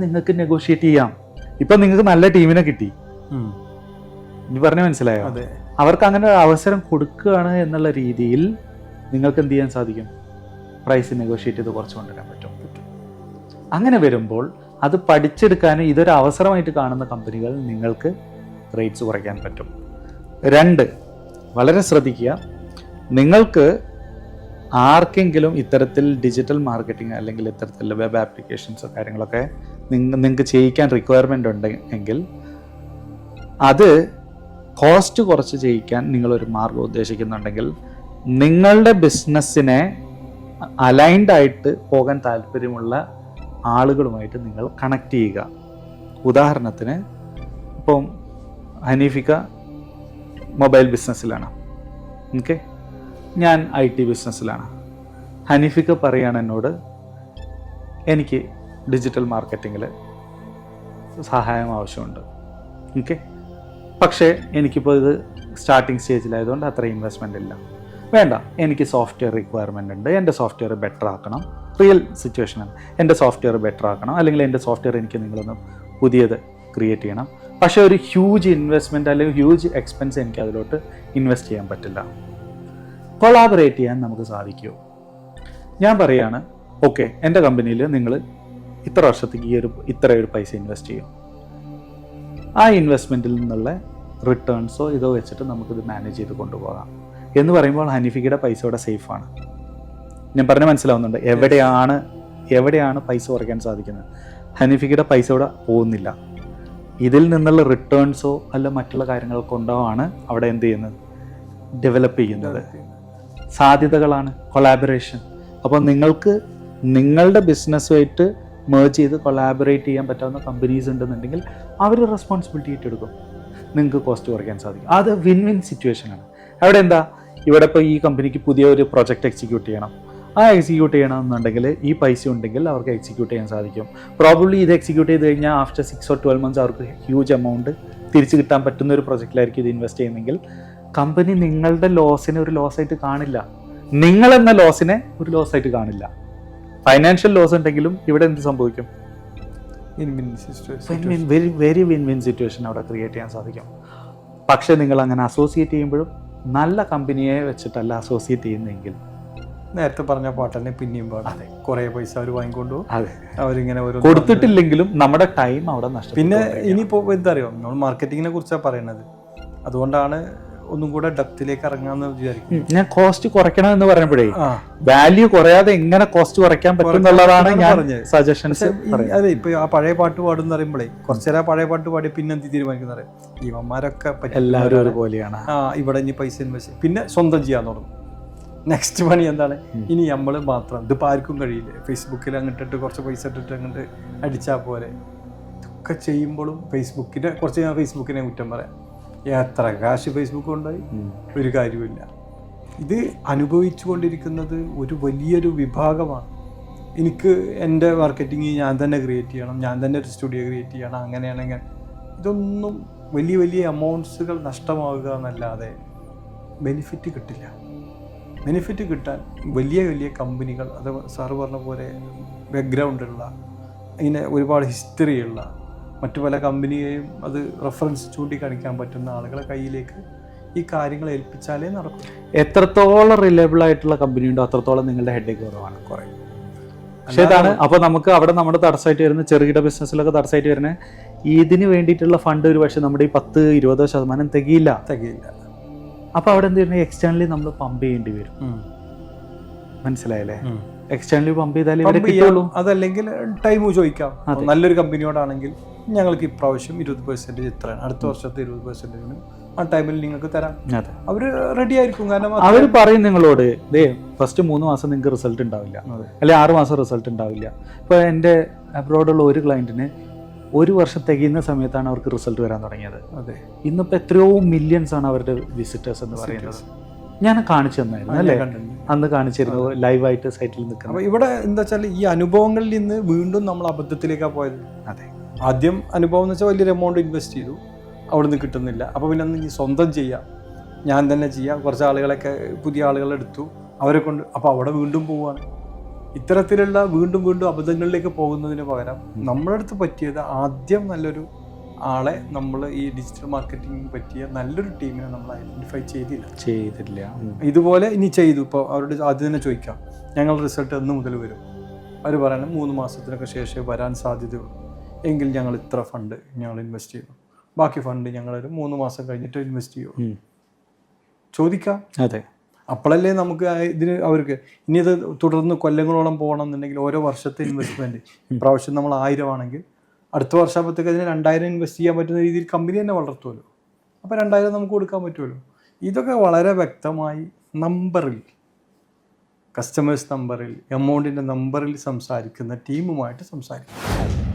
നിങ്ങൾക്ക് നെഗോഷിയേറ്റ് ചെയ്യാം. ഇപ്പൊ നിങ്ങൾക്ക് നല്ല ടീമിനെ കിട്ടി. ഇനി പറഞ്ഞ മനസ്സിലായോ? അവർക്ക് അങ്ങനെ ഒരു അവസരം കൊടുക്കുകയാണ് എന്നുള്ള രീതിയിൽ നിങ്ങൾക്ക് എന്ത് ചെയ്യാൻ സാധിക്കും? പ്രൈസ് നെഗോഷിയേറ്റ് ചെയ്ത് കുറച്ച് കൊണ്ടുവരാൻ പറ്റും. അങ്ങനെ വരുമ്പോൾ അത് പഠിച്ചെടുക്കാനും ഇതൊരു അവസരമായിട്ട് കാണുന്ന കമ്പനികൾ നിങ്ങൾക്ക് റേറ്റ്സ് കുറയ്ക്കാൻ പറ്റും. രണ്ട് വളരെ ശ്രദ്ധിക്കുക. നിങ്ങൾക്ക് ആർക്കെങ്കിലും ഇത്തരത്തിൽ ഡിജിറ്റൽ മാർക്കറ്റിംഗ് അല്ലെങ്കിൽ ഇത്തരത്തിലുള്ള വെബ് ആപ്ലിക്കേഷൻസോ കാര്യങ്ങളൊക്കെ നിങ്ങൾക്ക് ചെയ്യിക്കാൻ റിക്വയർമെന്റ് ഉണ്ടെങ്കിൽ അത് കോസ്റ്റ് കുറച്ച് ചെയ്യിക്കാൻ നിങ്ങളൊരു മാർഗം ഉദ്ദേശിക്കുന്നുണ്ടെങ്കിൽ നിങ്ങളുടെ ബിസിനസ്സിനെ അലൈൻഡ് ആയിട്ട് പോകാൻ താല്പര്യമുള്ള ആളുകളുമായിട്ട് നിങ്ങൾ കണക്ട് ചെയ്യുക. ഉദാഹരണത്തിന് ഇപ്പം ഹനീഫിക്ക മൊബൈൽ ബിസിനസ്സിലാണ് ഓക്കെ ഞാൻ ഐ ടി ബിസിനസ്സിലാണ് ഹനീഫിക്ക പറയാണ് എന്നോട് എനിക്ക് ഡിജിറ്റൽ മാർക്കറ്റിങ്ങിൽ സഹായം ആവശ്യമുണ്ട്. ഓക്കെ? പക്ഷേ എനിക്കിപ്പോൾ ഇത് സ്റ്റാർട്ടിങ് സ്റ്റേജിലായതുകൊണ്ട് അത്ര ഇൻവെസ്റ്റ്മെന്റ് ഇല്ല. വേണ്ട എനിക്ക് സോഫ്റ്റ്വെയർ റിക്വയർമെന്റ് ഉണ്ട്. എന്റെ സോഫ്റ്റ്വെയർ ബെറ്റർ ആക്കണം. റിയൽ സിറ്റുവേഷനാണ് എന്റെ സോഫ്റ്റ്വെയർ ബെറ്റർ ആക്കണം. അല്ലെങ്കിൽ എന്റെ സോഫ്റ്റ്വെയർ എനിക്ക് നിങ്ങളൊന്ന് പുതിയത് ക്രിയേറ്റ് ചെയ്യണം. പക്ഷേ ഒരു ഹ്യൂജ് ഇൻവെസ്റ്റ്മെന്റ് അല്ലെങ്കിൽ ഹ്യൂജ് എക്സ്പെൻസ് എനിക്ക് അതിലോട്ട് ഇൻവെസ്റ്റ് ചെയ്യാൻ പറ്റില്ല. കൊളാബറേറ്റ് ചെയ്യാൻ നമുക്ക് സാധിക്കുമോ ഞാൻ പറയാണ് ഓക്കെ എന്റെ കമ്പനിയിൽ നിങ്ങൾ ഇത്ര വർഷത്തേക്ക് ഈ ഒരു ഇത്ര ഒരു പൈസ ഇൻവെസ്റ്റ് ചെയ്യും. ആ ഇൻവെസ്റ്റ്മെന്റിൽ നിന്നുള്ള റിട്ടേൺസോ ഇതോ വെച്ചിട്ട് നമുക്കിത് മാനേജ് ചെയ്ത് കൊണ്ടുപോകാം. എന്ന് പറയുമ്പോൾ ഹനീഫിക്കയുടെ പൈസ ഇവിടെ സേഫാണ് ഞാൻ പറഞ്ഞ മനസ്സിലാവുന്നുണ്ട്. എവിടെയാണ് എവിടെയാണ് പൈസ കുറയ്ക്കാൻ സാധിക്കുന്നത്? ഹനീഫിക്കയുടെ പൈസ ഇവിടെ പോകുന്നില്ല. ഇതിൽ നിന്നുള്ള റിട്ടേൺസോ അല്ല മറ്റുള്ള കാര്യങ്ങൾ കൊണ്ടോ ആണ് അവിടെ എന്ത് ചെയ്യുന്നത്? ഡെവലപ്പ് ചെയ്യുന്നത്. സാധ്യതകളാണ്. കൊളാബറേഷൻ അപ്പോൾ നിങ്ങൾക്ക് നിങ്ങളുടെ ബിസിനസ്സുമായിട്ട് മേർജ് ചെയ്ത് കൊളാബറേറ്റ് ചെയ്യാൻ പറ്റാവുന്ന കമ്പനീസ് ഉണ്ടെന്നുണ്ടെങ്കിൽ അവർ റെസ്പോൺസിബിലിറ്റി ഏറ്റെടുക്കും. നിങ്ങൾക്ക് കോസ്റ്റ് കുറയ്ക്കാൻ സാധിക്കും. അത് വിൻ വിൻ സിറ്റുവേഷൻ ആണ്. അവിടെ എന്താ? ഇവിടെ ഇപ്പോൾ ഈ കമ്പനിക്ക് പുതിയ ഒരു പ്രൊജക്റ്റ് എക്സിക്യൂട്ട് ചെയ്യണം. ആ എക്സിക്യൂട്ട് ചെയ്യണമെന്നുണ്ടെങ്കിൽ ഈ പൈസ ഉണ്ടെങ്കിൽ അവർക്ക് എക്സിക്യൂട്ട് ചെയ്യാൻ സാധിക്കും. പ്രോബ്ലി ഇത് എക്സിക്യൂട്ട് ചെയ്ത് കഴിഞ്ഞാൽ after six or twelve months അവർക്ക് ഹ്യൂജ് എമൗണ്ട് തിരിച്ചു കിട്ടാൻ പറ്റുന്ന ഒരു പ്രൊജക്റ്റിലായിരിക്കും ഇത് ഇൻവെസ്റ്റ് ചെയ്യുന്നെങ്കിൽ കമ്പനി നിങ്ങളുടെ ലോസിനെ ഒരു ലോസ് ആയിട്ട് കാണില്ല. നിങ്ങളെന്ന ലോസിനെ ഒരു ലോസ് ആയിട്ട് കാണില്ല. ഫൈനാൻഷ്യൽ ലോസ് ഉണ്ടെങ്കിലും ഇവിടെ എന്ത് സംഭവിക്കും? Very very win win situation അവിടെ ക്രിയേറ്റ് ചെയ്യാൻ സാധിക്കും. പക്ഷേ നിങ്ങൾ അങ്ങനെ അസോസിയേറ്റ് ചെയ്യുമ്പോഴും നല്ല കമ്പനിയെ വെച്ചിട്ടല്ല അസോസിയേറ്റ് ചെയ്യുന്നതെങ്കിൽ. നേരത്തെ പറഞ്ഞ പാട്ടിനെ പിന്നെയും പാടാം. കുറെ പൈസ അവർ വാങ്ങിക്കൊണ്ടു അവരിങ്ങനെ ഓരോ കൊടുത്തിട്ടില്ലെങ്കിലും നമ്മുടെ ടൈം അവിടെ നഷ്ടം പിന്നെ ഇനിയിപ്പോ എന്താ അറിയോ? നമ്മൾ മാർക്കറ്റിങ്ങിനെ കുറിച്ചാണ് പറയുന്നത് അതുകൊണ്ടാണ് ഒന്നും കൂടെ ഡെപ്തിലേക്ക് ഇറങ്ങാന്ന് വിചാരിക്കും ഞാൻ കോസ്റ്റ് കുറയ്ക്കണം എന്ന് പറയുമ്പോഴേ വാല്യൂ കുറയാതെ എങ്ങനെ കോസ്റ്റ് കുറയ്ക്കാൻ പറ്റും എന്നുള്ളതാണ് ഞാൻ സജഷൻസ് അതെ ഇപ്പൊ ആ പഴയ പാട്ട് പാടും പറയുമ്പോഴേ കുറച്ചേരാ പഴയ പാട്ട് പാടി പിന്നെ എന്ത് തീരുമാനിക്കുന്നത് ഇവന്മാരൊക്കെ എല്ലാവരും ഒരുപോലെയാണ്. ആ ഇവിടെ ഇനി പൈസ ഇൻവെസ്റ്റ് പിന്നെ സ്വന്തം ചെയ്യാൻ തുടങ്ങും. നെക്സ്റ്റ് പണി എന്താണ്? ഇനി നമ്മൾ മാത്രം ഇതിപ്പോൾ ആർക്കും കഴിയില്ല. ഫേസ്ബുക്കിൽ അങ്ങോട്ടിട്ട് കുറച്ച് പൈസ ഇട്ടിട്ട് അങ്ങോട്ട് അടിച്ചാൽ പോലെ ഇതൊക്കെ ചെയ്യുമ്പോഴും ഫേസ്ബുക്കിന്റെ കുറച്ച് ഞാൻ ഫേസ്ബുക്കിനെ കുറ്റം പറയാം. എത്ര കാശ് ഫേസ്ബുക്ക് ഉണ്ടായി ഒരു കാര്യമില്ല ഇത് അനുഭവിച്ചു കൊണ്ടിരിക്കുന്നത് ഒരു വലിയൊരു വിഭാഗമാണ്. എനിക്ക് എന്റെ മാർക്കറ്റിംഗ് ഞാൻ തന്നെ ക്രിയേറ്റ് ചെയ്യണം ഞാൻ തന്നെ ഒരു സ്റ്റുഡിയോ ക്രിയേറ്റ് ചെയ്യണം അങ്ങനെയാണെങ്കിൽ ഇതൊന്നും വലിയ വലിയ എമൗണ്ട്സുകൾ നഷ്ടമാവുക എന്നല്ലാതെ ബെനിഫിറ്റ് കിട്ടില്ല. ബെനിഫിറ്റ് കിട്ടാൻ വലിയ വലിയ കമ്പനികൾ അത് സാറ് പറഞ്ഞ പോലെ ബാക്ക്ഗ്രൗണ്ടുള്ള ഇങ്ങനെ ഒരുപാട് ഹിസ്റ്ററിയുള്ള മറ്റു പല കമ്പനിയെയും അത് റെഫറൻസ് ചൂണ്ടിക്കാണിക്കാൻ പറ്റുന്ന ആളുകളെ കയ്യിലേക്ക് ഈ കാര്യങ്ങൾ ഏൽപ്പിച്ചാലേ നടക്കും. എത്രത്തോളം റിലയബിൾ ആയിട്ടുള്ള കമ്പനി ഉണ്ടോ അത്രത്തോളം നിങ്ങളുടെ ഹെഡേക്ക് കുറവാണ് കുറേ പക്ഷേ ഇതാണ് അപ്പോൾ നമുക്ക് അവിടെ നമ്മുടെ തടസ്സമായിട്ട് വരുന്ന ചെറുകിട ബിസിനസ്സിലൊക്കെ തടസ്സമായിട്ട് വരുന്ന ഇതിന് വേണ്ടിയിട്ടുള്ള ഫണ്ട് ഒരു പക്ഷേ നമ്മുടെ ഈ പത്ത് ഇരുപത് ശതമാനം തികയില്ല. തികയില്ല. അപ്പോൾ അവിടെ എന്ത് ചെയ്യുന്നത് എക്സ്റ്റേണലി നമ്മൾ പമ്പ് ചെയ്യേണ്ടി വരും. മനസ്സിലായല്ലേ? എക്സ്റ്റേണലി പമ്പ് ചെയ്താലേ. അതല്ലെങ്കിൽ ടൈം ചോദിക്കാം. നല്ലൊരു കമ്പനിയോടാണെങ്കിൽ ഞങ്ങൾക്ക് ഇപ്രാവശ്യം ഇരുപത് പെർസെന്റേജ് ഇത്രയാണ് അടുത്ത വർഷത്തെ ഇരുപത് പെർസെന്റേജിനും ആ ടൈമിൽ നിങ്ങൾക്ക് തരാം. അവർ റെഡി ആയിരിക്കും. കാരണം അവർ പറയും നിങ്ങളോട് ദേ ഫസ്റ്റ് മൂന്ന് മാസം നിങ്ങൾക്ക് റിസൾട്ട് ഉണ്ടാവില്ല. അല്ലെ ആറ് മാസം റിസൾട്ട് ഉണ്ടാവില്ല. ഇപ്പോൾ എന്റെ അബ്രോഡുള്ള ഒരു ക്ലയന്റിന് ഒരു വർഷം തികയുന്ന സമയത്താണ് അവർക്ക് റിസൾട്ട് വരാൻ തുടങ്ങിയത്. അതെ. ഇന്നിപ്പോൾ എത്രയോ മില്യൺസ് ആണ് അവരുടെ വിസിറ്റേഴ്സ് എന്ന് പറയുന്നത്. ഞാൻ കാണിച്ചു തന്നായിരുന്നു അല്ലേ? അന്ന് കാണിച്ചിരുന്നു ലൈവായിട്ട് സൈറ്റിൽ നിൽക്കുന്നത്. ഇവിടെ എന്താ വെച്ചാൽ ഈ അനുഭവങ്ങളിൽ നിന്ന് വീണ്ടും നമ്മൾ അബദ്ധത്തിലേക്കാണ് പോയത്. അതെ. ആദ്യം അനുഭവം എന്ന് വെച്ചാൽ വലിയൊരു എമൗണ്ട് ഇൻവെസ്റ്റ് ചെയ്തു. അവിടെ നിന്ന് കിട്ടുന്നില്ല. അപ്പോൾ പിന്നെ ഒന്ന് ഈ സ്വന്തം ചെയ്യാം. ഞാൻ തന്നെ ചെയ്യാം. കുറച്ച് ആളുകളൊക്കെ പുതിയ ആളുകളെടുത്തു അവരെ കൊണ്ട് അപ്പോൾ അവിടെ വീണ്ടും പോവുകയാണ് ഇത്തരത്തിലുള്ള വീണ്ടും വീണ്ടും അബദ്ധങ്ങളിലേക്ക് പോകുന്നതിന് പകരം നമ്മുടെ അടുത്ത് പറ്റിയത് ആദ്യം നല്ലൊരു ആളെ നമ്മൾ ഈ ഡിജിറ്റൽ മാർക്കറ്റിംഗിന് പറ്റിയ നല്ലൊരു ടീമിനെ നമ്മൾ ഐഡന്റിഫൈ ചെയ്തില്ല. ചെയ്തില്ല. ഇതുപോലെ ഇനി ചെയ്തു. ഇപ്പോൾ അവരോട് ആദ്യം തന്നെ ചോദിക്കാം. ഞങ്ങൾ റിസൾട്ട് എന്ന് മുതൽ വരും. അവർ പറയണം മൂന്ന് മാസത്തിനൊക്കെ ശേഷം വരാൻ സാധ്യതയുള്ളൂ. എങ്കിൽ ഞങ്ങൾ ഇത്ര ഫണ്ട് ഞങ്ങൾ ഇൻവെസ്റ്റ് ചെയ്യുന്നു. ബാക്കി ഫണ്ട് ഞങ്ങൾ ഒരു മൂന്ന് മാസം കഴിഞ്ഞിട്ട് ഇൻവെസ്റ്റ് ചെയ്യും. ചോദിക്കാം. അതെ. അപ്പോഴല്ലേ നമുക്ക് ഇതിന് അവർക്ക് ഇനി ഇത് തുടർന്ന് കൊല്ലങ്ങളോളം പോകണം എന്നുണ്ടെങ്കിൽ ഓരോ വർഷത്തെ ഇൻവെസ്റ്റ്മെന്റ് ഇപ്രാവശ്യം നമ്മൾ ആയിരം ആണെങ്കിൽ അടുത്ത വർഷമാകുമ്പോഴത്തേക്ക് അതിന് രണ്ടായിരം ഇൻവെസ്റ്റ് ചെയ്യാൻ പറ്റുന്ന രീതിയിൽ കമ്പനി തന്നെ വളർത്തുമല്ലോ അപ്പോൾ രണ്ടായിരം നമുക്ക് കൊടുക്കാൻ പറ്റുമല്ലോ ഇതൊക്കെ വളരെ വ്യക്തമായി നമ്പറിൽ കസ്റ്റമേഴ്സ് നമ്പറിൽ എമൗണ്ടിന്റെ നമ്പറിൽ സംസാരിക്കുന്ന ടീമുമായിട്ട് സംസാരിക്കും.